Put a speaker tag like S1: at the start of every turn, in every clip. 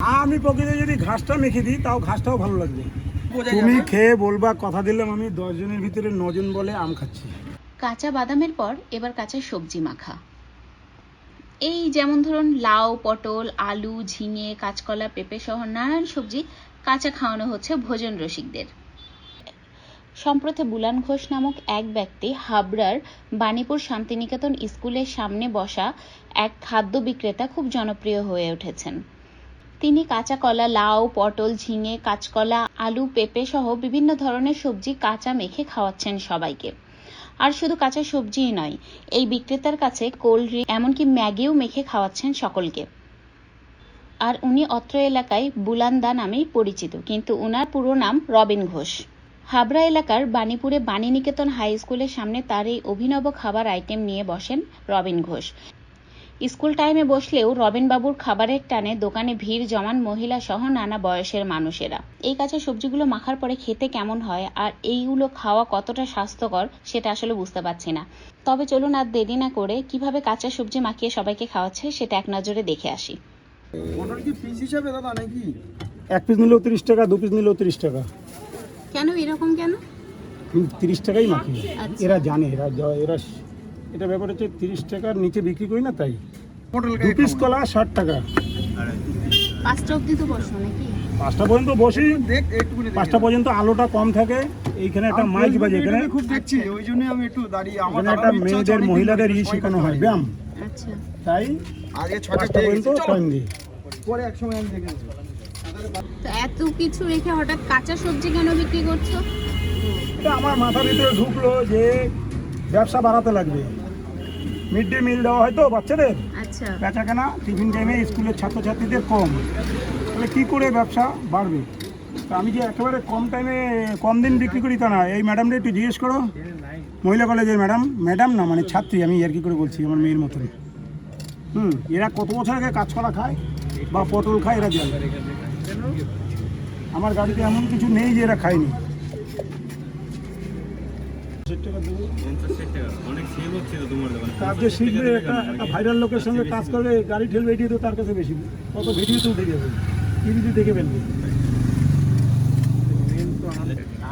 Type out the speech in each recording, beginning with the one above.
S1: আমি প্রকৃতি যদি ঘাসটা মেখে দিই তাও ঘাসটাও ভালো লাগবে। তুমি খেয়ে বলবা কথা দিলাম আমি দশ জনের ভিতরে নজন বলে আম খাচ্ছি।
S2: কাঁচা বাদামের পর এবার কাঁচা সবজি মাখা। এই যেমন ধরুন লাউ পটল আলু ঝিঙে কাঁচকলা পেঁপে সহ নানান সবজি কাঁচা খাওয়ানো হচ্ছে ভোজন রসিকদের। সম্প্রতি বুলান ঘোষ নামক এক ব্যক্তি হাবড়ার বাণীপুর শান্তিনিকেতন স্কুলের সামনে বসা এক খাদ্য বিক্রেতা খুব জনপ্রিয় হয়ে উঠেছেন। তিনি কাঁচা কলা, লাউ, পটল, ঝিঙে, কাঁচকলা, আলু, পেঁপে সহ বিভিন্ন ধরনের সবজি কাঁচা মেখে খাওয়াচ্ছেন সবাইকে। আর শুধু কাঁচা সবজিই নয়, এই বিক্রেতার কাছে কোল্ড ড্রিঙ্ক এমনকি ম্যাগিও মেখে খাওয়াচ্ছেন সকলকে। আর উনি অত্র এলাকায় বুলান্দা নামেই পরিচিত, কিন্তু ওনার পুরো নাম রবিন ঘোষ। হাবড়া এলাকার বাণীপুরে বাণীনিকেতন হাই স্কুলের সামনে তার এই অভিনব খাবার আইটেম নিয়ে বসেন রবিন ঘোষ। স্কুল টাইমে বসলেও রবিনবাবুর খাবারের টানে দোকানে ভিড় জমান মহিলা সহ নানা বয়সের মানুষেরা। এই কাঁচা সবজিগুলো মাখার পরে খেতে কেমন হয় আর এইগুলো খাওয়া কতটা স্বাস্থ্যকর সেটা আসলে বুঝতে পারছি না। তবে চলুন আর দেরি না করে কীভাবে কাঁচা সবজি মাখিয়ে সবাইকে খাওয়াচ্ছে সেটা এক নজরে দেখে আসি।
S3: মটর কি পিস হিসাবে দাদা নাকি?
S1: এক পিস নিলেও তিরিশ টাকা দু পিস নিলেও তিরিশ টাকা।
S2: কেন? এরকম কেন?
S1: তিরিশ টাকাই মাখি।
S2: আচ্ছা।
S1: এরা জানে এরা এরা এটা ব্যাপার হচ্ছে তিরিশ টাকার নিচে বিক্রি করি না তাই। দু পিস কলা ষাট টাকা।
S2: পাঁচটা অব্দি তো বসো নাকি?
S1: পাঁচটা পর্যন্ত বসি। পাঁচটা পর্যন্ত আলোটা কম থাকে। এইখানে একটা মাইক বাজে এখানে
S3: খুব দেখছি ওই জন্য আমি একটু দাঁড়িয়ে। আমার
S1: একটা মেয়েদের মহিলাদের ই শেখানো হয় ব্যায়াম।
S2: আচ্ছা।
S1: তাই
S3: আগে ছটা
S1: পর্যন্ত টাইম দিই।
S3: পরে একসঙ্গে আমি দেখে
S2: তো এত কিছু রেখে হঠাৎ কাঁচা সবজি কেন বিক্রি করছ?
S1: এটা আমার মাথার ভিতরে ঢুকলো যে ব্যবসা বাড়াতে লাগবে। মিড ডে মিল দেওয়া হয় তো বাচ্চাদের?
S2: আচ্ছা।
S1: বেচা কেনা টিফিন টাইমে স্কুলের ছাত্রছাত্রীদের কম। তাহলে কী করে ব্যবসা বাড়বে? তা আমি যে একেবারে কম টাইমে কম দিন বিক্রি করি তা না। এই ম্যাডামটা একটু জিজ্ঞেস করো। মহিলা কলেজের ম্যাডাম ম্যাডাম না মানে ছাত্রী আমি আর কি করে বলছি আমার মেয়ের মতন। হুম এরা কত বছর আগে কাঁচকলা খায় বা পটল খায় এরা জানে। আমার গাড়িতে এমন কিছু নেই যে এরা খায়নি। টাকা দেবো
S4: অনেক সেভ হচ্ছে তো তোমার দোকানে
S1: কাজ যে শিখবে একটা একটা ভাইরাল লোকের সঙ্গে কাজ করবে গাড়ি ঠেলবে এটি তো তার কাছে বেশি। কত ভিডিও তো উঠে যাবে। টিভিতে দেখে ফেলবে।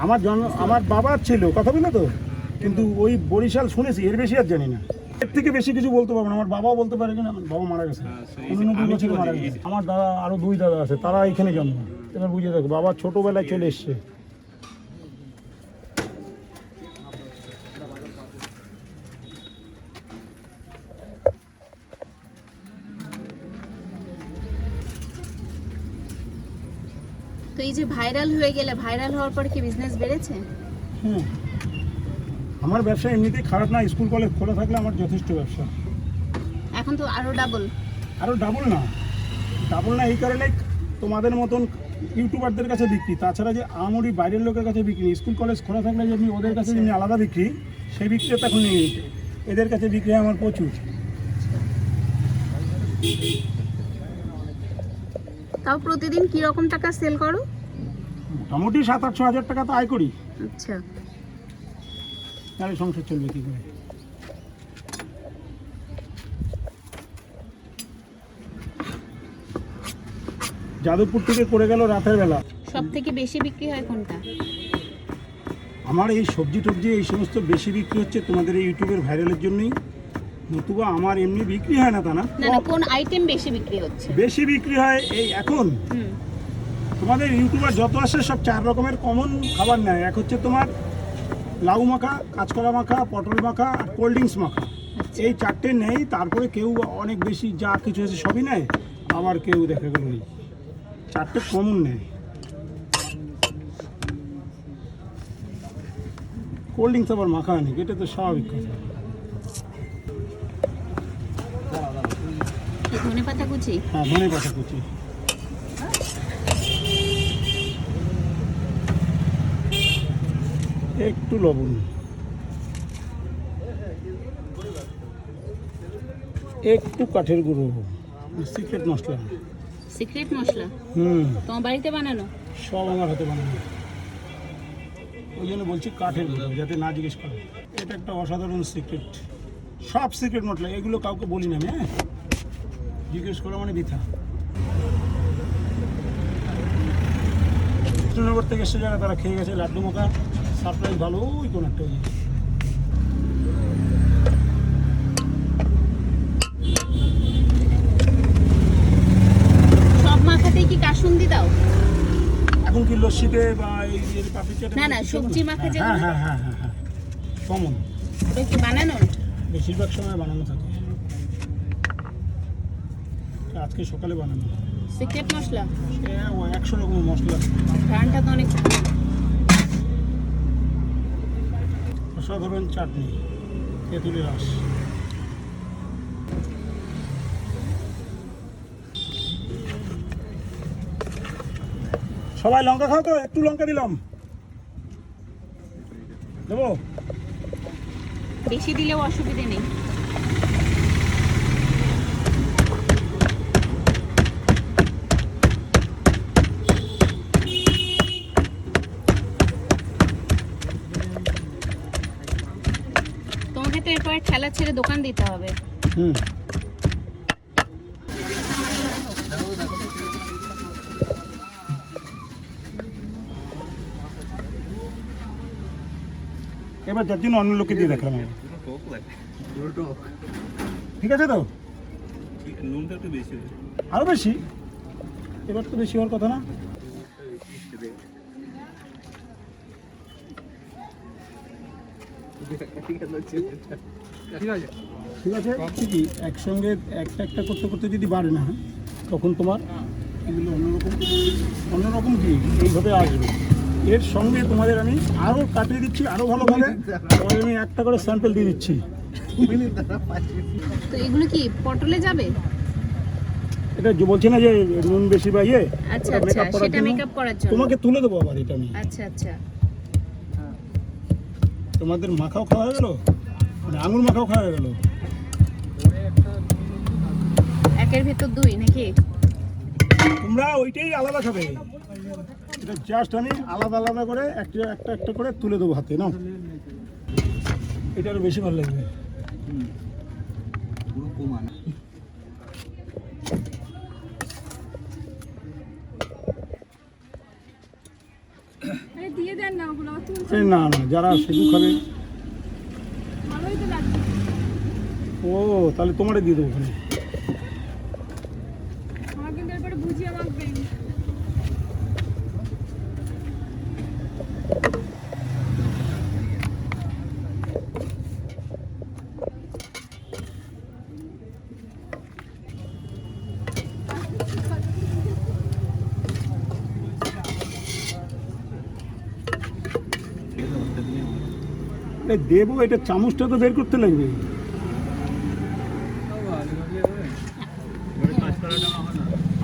S1: আমার জন আমার বাবার ছিল কথা বলল তো? কিন্তু ওই বরিশাল শুনেছি এর বেশি আর জানি না। এর থেকে বেশি কিছু বলতে পারব না। আমার বাবাও বলতে পারে কিনা বাবা মারা গেছে। উননব্বই বছরে মারা গেছে। আমার দাদা আরও দুই দাদা আছে তারা এখানে জন্ম। এবার বুঝে দেখো বাবা ছোটবেলায় চলে এসছে।
S2: এই যে ভাইরাল হয়ে গেলে ভাইরাল হওয়ার পর কি বিজনেস বেড়েছে?
S1: হুম। আমার ব্যবসা এমনিতেই খারাপ না স্কুল কলেজ খোলা থাকলে আমার যথেষ্ট ব্যবসা।
S2: এখন তো আরও ডাবল
S1: আরও ডাবল না। ডাবল না এই কারণে তোমাদের মতন ইউটিউবারদের কাছে বিক্রি। তাছাড়া যে আমরি বাইরের লোকের কাছে বিক্রি স্কুল কলেজ খোলা থাকলে যেমনি ওদের কাছে যেমনি আলাদা বিক্রি সেই বিক্রিটা এখন নেই। এদের কাছে বিক্রি হয় আমার প্রচুর।
S2: তাও প্রতিদিন কি রকম টাকা সেল করো?
S1: মোটামুটি সাত আটশো হাজার টাকা তো আয় করি।
S2: আচ্ছা।
S1: তাহলে সংসার চলবে কী করে? যাদবপুর থেকে করে গেল রাতের বেলা।
S2: সব থেকে বেশি বিক্রি হয় কোনটা?
S1: আমার এই সবজি টবজি এই সমস্ত বেশি বিক্রি হচ্ছে তোমাদের এই ইউটিউবের ভাইরালের জন্যই। নতুবা আমার এমনি বিক্রি হয় না তা না।
S2: কোন আইটেম বেশি বিক্রি হচ্ছে?
S1: বেশি বিক্রি হয় এই এখন। তোমাদের ইউটিউবার যত আসে সব চার রকমের কমন খাবার নেয়। এক হচ্ছে তোমার লাউ মাখা কাঁচকলা মাখা পটল মাখা আর কোল্ড ড্রিঙ্কস মাখা। এই চারটে নেই তারপরে কেউ অনেক বেশি যা কিছু আছে সবই নেয় আবার কেউ দেখা গেল নেই। চারটে কমন নেয়। কোল্ড ড্রিঙ্কস আবার মাখা নেই এটা তো স্বাভাবিক কথা।
S2: ধনে পাতা কুচি?
S1: হ্যাঁ ধনে পাতা কুচি। একটু লবণ। একটু কাঠের গুঁড়ো। সিক্রেট মশলা।
S2: সিক্রেট মশলা?
S1: হুম।
S2: তোমার বাড়িতে বানানো?
S1: সব আমার হাতে বানানো। ওই জন্য বলছি কাঠের গুঁড়ো যাতে না জিজ্ঞেস করে। এটা একটা অসাধারণ সিক্রেট সব সিক্রেট মশলা এগুলো কাউকে বলি না আমি হ্যাঁ? জিজ্ঞেস করা মানে বৃথা। কৃষ্ণনগর থেকে এসে যারা তারা খেয়ে গেছে লাড্ডু মাখা সারপ্রাইজ ভালো ওই কোন একটা জিনিস।
S2: সব মাখাতেই কি কাসুন্দি দাও?
S1: এখন কি লস্যিতে বা এই যে পাপড়ি চাটে
S2: না, না, সবজি মাখা
S1: হ্যাঁ হ্যাঁ হ্যাঁ হ্যাঁ হ্যাঁ কমন।
S2: ওটা কি বানানো?
S1: বেশিরভাগ সময় বানানো থাকে। আজকে সকালে বানানো।
S2: সিক্রেট মশলা?
S1: একশো রকম মশলা। আছে।
S2: তো অনেক ভালো।
S1: অসাধারণ চাটনি, তেঁতুলি রস। সবাই লঙ্কা খাও তো, একটু লঙ্কা দিলাম। দেবো?
S2: বেশি দিলেও অসুবিধে নেই তোমাকে তো এরপর ঠেলা ছেড়ে দোকান দিতে হবে।
S1: হুম। এবার যার জন্য অন্য লোককে দিয়ে দেখলাম ঠিক আছে তো?
S4: নুনটা বেশি
S1: আরও বেশি? এবার তো বেশি হওয়ার কথা না?
S3: ঠিক আছে
S1: ঠিক আছে? ঠিক ঠিকই একসঙ্গে একটা একটা করতে করতে যদি বাড়ে না তখন তোমার এগুলো অন্যরকম অন্যরকম কি? এইভাবে আসবে। এর সঙ্গে তোমাদের আমি আরও কাটিয়ে দিচ্ছি আরও ভালোভাবে তোমাদের আমি একটা করে স্যাম্পল দিয়ে দিচ্ছি।
S2: তো এগুলো কি পটলে যাবে?
S1: এটা যে বলছি না যে নুন বেশি বা ইয়ে
S2: আচ্ছা আচ্ছা সেটা মেকআপ করার জন্য।
S1: তোমাকে তুলে দেবো আবার এটা আমি।
S2: আচ্ছা আচ্ছা।
S1: তোমাদের মাখাও খাওয়া হয়ে গেলো? আঙুর মাখাও খাওয়া গেলো।
S2: একের ভেতর দুই নাকি?
S1: তোমরা ওইটাই আলাদা খাবে। এটা জাস্ট আমি আলাদা আলাদা করে একটা একটা একটা করে তুলে দেবো হাতে নাও। এটা আরও বেশি ভালো লাগবে।
S3: পুরো কমানো
S2: না
S1: না না যারা শুধু খাবে
S2: ভালোই তো লাগছে
S1: ও তাহলে তোমারে দিয়ে দেবো ওখানে। দেবো এটা চামচটা তো বের করতে লাগবে।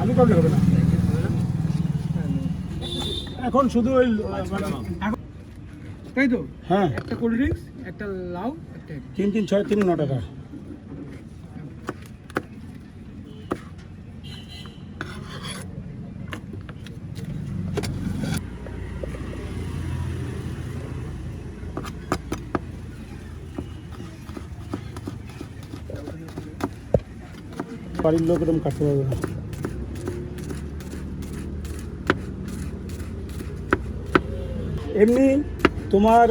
S1: আলু কাটলে হবে না। এখন শুধু ওই মানে
S3: তাই তো?
S1: হ্যাঁ।
S3: একটা কোল্ড ড্রিঙ্কস একটা লাউ একটা
S1: তিন তিন ছয় তিন ন টাকা। বাড়ির লোক এরকম কাটতে পারবে না। এমনি তোমার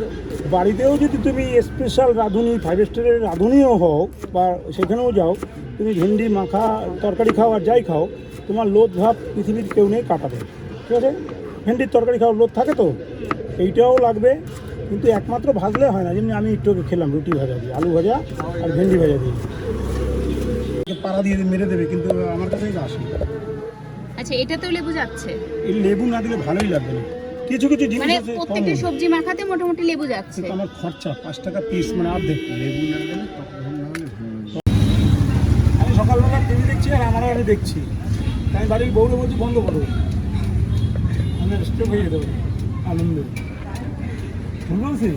S1: বাড়িতেও যদি তুমি স্পেশাল রাঁধুনি ফাইভ স্টারের রাঁধুনিও হও বা সেখানেও যাও তুমি ভেন্ডি মাখা তরকারি খাও আর যাই খাও তোমার লোদ ভাব পৃথিবীর কেউ নেই কাটাবে। ঠিক আছে? ভেন্ডির তরকারি খাওয়ার লোদ থাকে তো? এইটাও লাগবে কিন্তু একমাত্র ভাজলে হয় না। যেমনি আমি একটু খেলাম রুটি ভাজা দিয়ে আলু ভাজা আর ভেন্ডি ভাজা দিয়ে। পাড়া দিয়ে মেরে দেবে কিন্তু আমার কাছে এটা আসে।
S2: আচ্ছা এটাতেও লেবু যাচ্ছে।
S1: এই লেবু না দিলে ভালোই লাগবে না। কিছু কিছু জিনিস
S2: মানে
S1: আছে
S2: প্রত্যেকটা। সবজি মাখাতে মোটামুটি লেবু যাচ্ছে।
S1: কিন্তু আমার খরচা পাঁচ টাকা পিস মানে অর্ধেক। লেবু না দিলে আমি সকালবেলা টিভি দেখছি আর আমারও আমি দেখছি। তাই বাড়ির বউরে বলছি বন্ধ করো। আমি স্টপ হয়ে যেতে পারি আনন্দে ভুল বলছি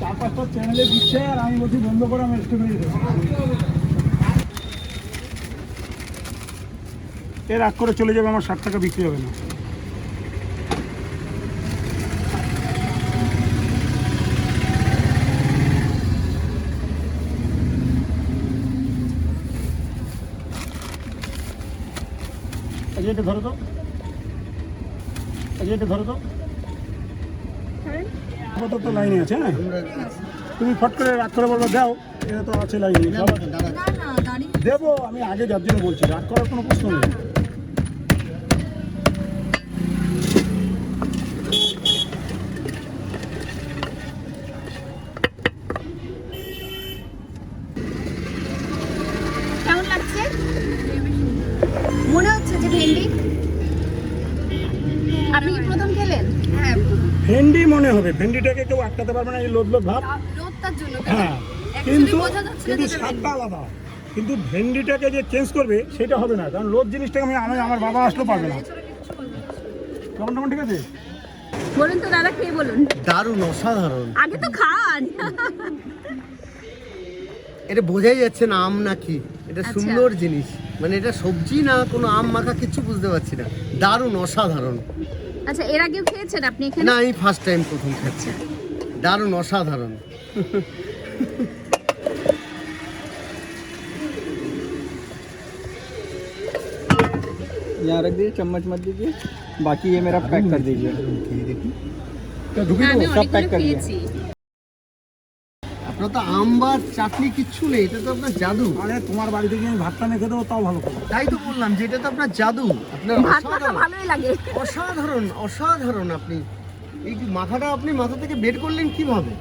S1: চার পাঁচটা চ্যানেলে দিচ্ছে আর আমি বলছি বন্ধ করে আমি স্টপ হয়ে যেতে পারি এর আগ করে চলে যাবে আমার ষাট টাকা বিক্রি হবে না। এটা ধরো তো। এটা ধরো তো। আপাতত লাইনে আছে হ্যাঁ? তুমি ফট করে রাগ করে বলব দাও এটা তো আছে লাইনে। দেবো আমি আগে যার জন্য বলছি রাগ করার কোনো প্রশ্ন নেই
S2: কেমন লাগছে মনে হচ্ছে যে ভেন্ডি আপনি কি প্রথম খেলেন
S5: হ্যাঁ
S1: ভেন্ডি মনে হবে। ভেন্ডিটাকে কেউ আটকাতে পারবে না এই লোদ লোদ ভাব। হ্যাঁ কিন্তু
S5: না
S1: কিন্তু স্বাদটা আলাদা। কিন্তু ভেন্ডিটাকে যে চেঞ্জ করবে সেটা হবে না। কারণ লোদ জিনিসটাকে আমি আমি আমার বাবা আসলেও পারবে না। কেমন কেমন ঠিক আছে?
S2: বলুন তো দাদা খেয়ে বলুন?
S6: দারুণ অসাধারণ।
S2: আগে তো খান
S6: এটা বোঝাই যাচ্ছে না আম নাকি। এটা
S2: আচ্ছা।
S6: সুন্দর জিনিস। মানে এটা সবজি না কোনো আম মাখা কিছু বুঝতে পারছি না। দারুণ অসাধারণ।
S2: আচ্ছা এর আগেও খেয়েছেন আপনি এখানে
S6: না এই ফার্স্ট টাইম প্রথম খাচ্ছি দারুণ অসাধারণ
S3: यहाँ रख दीजिए चम्मच मत दीजिए बाकी ये मेरा पैक कर दीजिए
S2: হ্যাঁ, আমি
S3: সব প্যাক দিও।
S6: তো আম বা চাটনি কিচ্ছু নেই এটা তো আপনার জাদু।
S1: আরে তোমার বাড়ি থেকে আমি ভাতটা মেখে দেবো তাও ভালো করে।
S6: তাই তো বললাম যে এটা তো আপনার জাদু। আপনার
S2: ভাত
S6: অসাধারণ।
S2: ভালোই লাগে।
S6: অসাধারণ অসাধারণ আপনি। এই যে মাথাটা আপনি মাথা থেকে বের করলেন কীভাবে?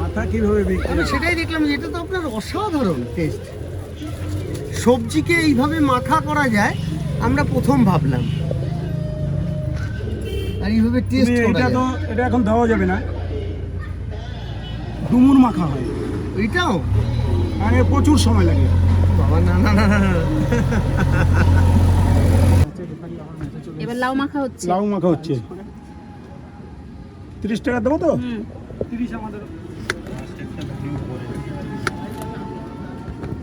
S1: মাথা কীভাবে
S6: আমি সেটাই দেখলাম যে এটা তো আপনার অসাধারণ টেস্ট সবজিকে এইভাবে মাখা করা যায় আমরা প্রথম ভাবলাম। আর এইভাবে টেস্ট
S1: এটা তো এটা এখন দেওয়া যাবে না। ডুমুর মাখা হয়।
S6: এইটাও
S1: মানে প্রচুর সময় লাগে।
S6: বাবা না না না।
S2: এবার লাউ মাখা হচ্ছে।
S1: লাউ মাখা হচ্ছে। তিরিশ টাকা দেবো তো?
S2: হুম।
S3: তিরিশ আমাদের।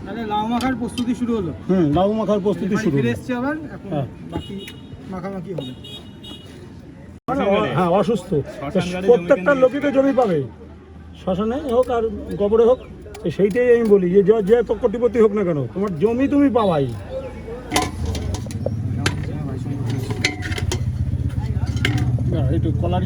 S3: তাহলে লাউ মাখার প্রস্তুতি শুরু হলো।
S1: হুম লাউ মাখার প্রস্তুতি শুরু।
S3: ফিরে এসছি আবার এখন
S1: হ্যাঁ।
S3: বাকি মাখামাখি হবে।
S1: হ্যাঁ অসুস্থ। প্রত্যেকটা লোকই তো জমি পাবে। শ্মশানে হোক আর গোবরে হোক সেইটাই আমি বলি, যে য- তো কোটিপতি হোক না কেন, তোমার জমি তুমি পাওয়াই। কলার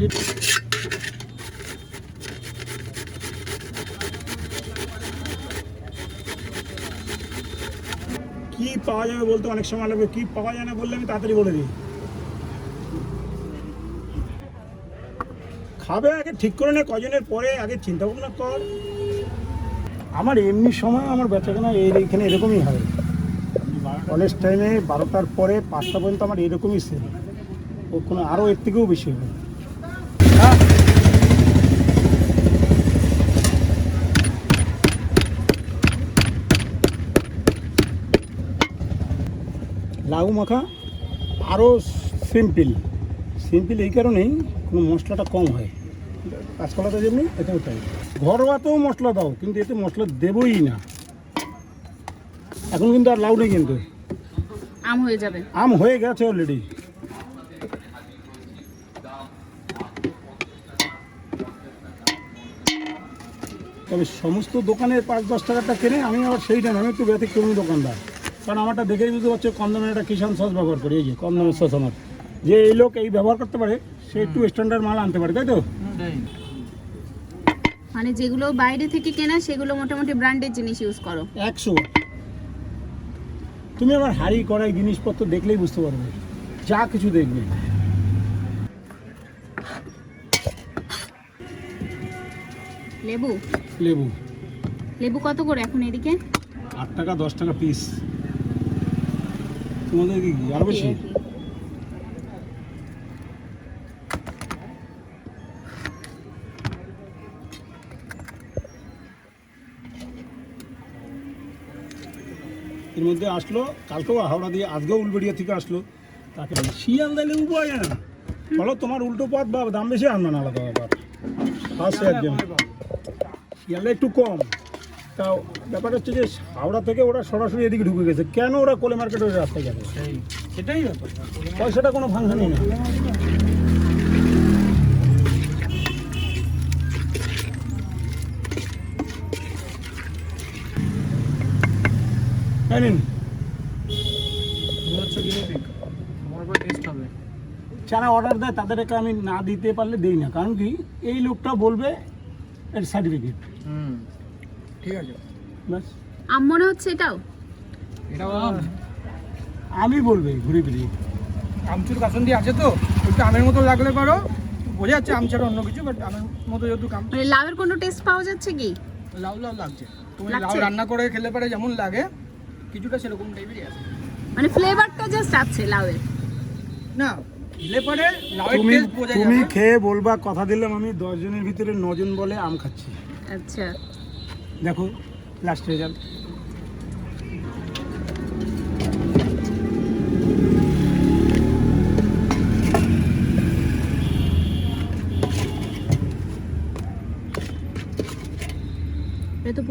S1: কি পাওয়া যাবে বলতে অনেক সময় লাগবে, কি পাওয়া যায় না বললে আমি তাড়াতাড়ি বলে দিই। খাবে আগে, ঠিক করে নে কজনের পরে আগে চিন্তা ভাবনা কর। আমার এমনি সময় আমার বেচাকেনা এই এখানে এরকমই হয়। কলেজ টাইমে বারোটার পরে পাঁচটা পর্যন্ত আমার এরকমই সেল ও কোনো আরও এর থেকেও বেশি হবে। লাউ মাখা আরও সিম্পল সিম্পল এই কারণেই কোনো মশলাটা কম হয়। কাঁচকলাটা যেমনি এতেও তাই। ঘরোয়াতেও মশলা দাও কিন্তু এতে মশলা দেবই না। এখন কিন্তু আর লাউ নেই কিন্তু।
S2: আম হয়ে যাবে।
S1: আম হয়ে গেছে অলরেডি তবে সমস্ত দোকানের পাঁচ দশ টাকাটা কেনে আমি আবার সেইটা আমি একটু ব্যতিক্রমী দোকানদার। কারণ আমারটা দেখেই বুঝতে পারছ কম দামের একটা কিষাণ সস ব্যবহার করি এই যে কম দামের সস আমার। যে এই লোক এই ব্যবহার করতে পারে সে একটু স্ট্যান্ডার্ড মাল আনতে পারে তাই তো?
S2: মানে যেগুলো বাইরে থেকে কেনা সেগুলো মোটামুটি ব্র্যান্ডের জিনিস ইউজ করো।
S1: একশো। তুমি আবার হাড়ি কড়াই জিনিসপত্র দেখলেই বুঝতে পারবে। যা কিছু দেখবে।
S2: লেবু?
S1: লেবু।
S2: লেবু কত করে এখন এদিকে?
S1: আট টাকা দশ টাকা পিস তোমাদের কি আরও বেশি?
S2: একই।
S1: মধ্যে আসলো কালকেও হাওড়া দিয়ে আজকেও উলবেড়িয়া থেকে আসলো। তাকে শিয়ালদা লেবু পাওয়া যায় না। বলো তোমার উল্টো পথ বা দাম বেশি আনবে না আলাদা ব্যাপার। ফার্স্ট একদম শিয়ালদা একটু কম। তাও ব্যাপার হচ্ছে যে হাওড়া থেকে ওরা সরাসরি এদিকে ঢুকে গেছে। কেন ওরা কোলে মার্কেটের রাস্তায় যাবে
S3: সেটাই
S1: পয়সাটা কোনো ফাংশনই না। এই নিন।
S3: হচ্ছে গিনি পিক আমার উপর টেস্ট হবে
S1: যারা অর্ডার দেয় তাদেরকে আমি না দিতে পারলে দিই না। কারণ কি? এই লোকটা বলবে এর সার্টিফিকেট
S3: হুম ঠিক আছে।
S1: ব্যাস।
S2: আম মনে হচ্ছে এটাও?
S3: এটাও
S1: আমি। বলবে ঘুরে ফিরে।
S3: আমচুর কাসন্দি আছে তো? একটু আমের মতো লাগলে পারো। বোঝা যাচ্ছে আম ছাড়া অন্য কিছু বাট আমের মতো যেহেতু কাম
S2: মানে লাউয়ের কোনো টেস্ট পাওয়া যাচ্ছে কি?
S3: লাউ লাউ লাগছে। তুমি লাউ রান্না করে খেলে পারে যেমন লাগে। কিছুটা সেরকম টাইপেরই আছে।
S2: মানে ফ্লেভারটা জাস্ট আছে লাউয়ের।
S3: না লাউয়ের
S1: তুমি
S3: টেস্ট বোঝা
S1: তুমি
S3: যাবে।
S1: খেয়ে বলবা কথা দিলাম আমি দশ জনের ভিতরে নজন বলে আম খাচ্ছি।
S2: আচ্ছা।
S1: দেখো লাস্ট রেজাল্ট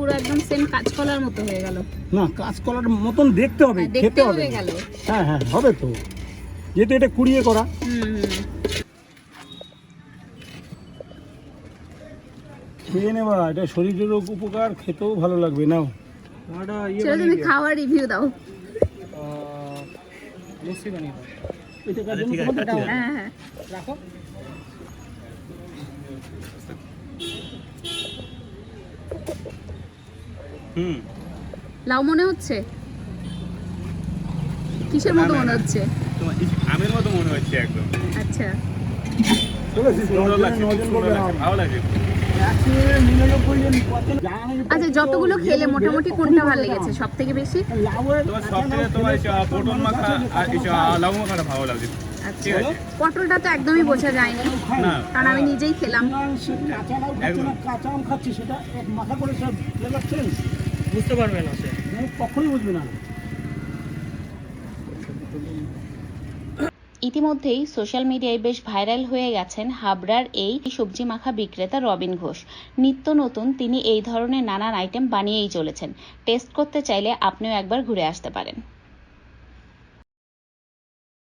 S2: পুরো একদম সেম কাঁচকলার মতো হয়ে গেল।
S1: না কাঁচকলার মতন দেখতে হবে
S2: হ্যাঁ,
S1: খেতে হবে।
S2: হ্যাঁ
S1: হ্যাঁ হবে তো। যেহেতু এটা কুড়িয়ে করা। খেয়ে নেবা এটা শরীরেরও উপকার খেতেও ভালো লাগবে নাও।
S3: ইয়ে
S2: তুমি খাওয়ার রিভিউ দাও।
S3: লস্যি বানিয়ে দাও।
S1: এটা কার
S4: আচ্ছা,
S1: জন্য
S4: ঠিক আছে,
S1: তোমাদের?
S4: ঠিক আছে।
S2: হ্যাঁ হ্যাঁ
S3: রাখো
S4: হুম।
S2: লাউ মনে হচ্ছে? কিসের মতো মনে হচ্ছে?
S4: তোমার আমের মতো মনে হচ্ছে একদম।
S2: আচ্ছা। আচ্ছা যতগুলো খেলে মোটামুটি কোনটা ভালো লেগেছে? সব থেকে বেশি
S1: কাঁচা কাঁচা
S2: আচ্ছা। পটলটা তো একদমই বোঝা যায়নি। কারণ আমি নিজেই খেলাম।
S3: বুঝতে পারবে না সে।
S1: কখনই বুঝবে না।
S2: ইতিমধ্যেই সোশ্যাল মিডিয়ায় বেশ ভাইরাল হয়ে গেছেন হাবড়ার এই সবজি মাখা বিক্রেতা রবিন ঘোষ। নিত্য নতুন তিনি এই ধরনের নানান আইটেম বানিয়েই চলেছেন। টেস্ট করতে চাইলে আপনিও একবার ঘুরে আসতে পারেন।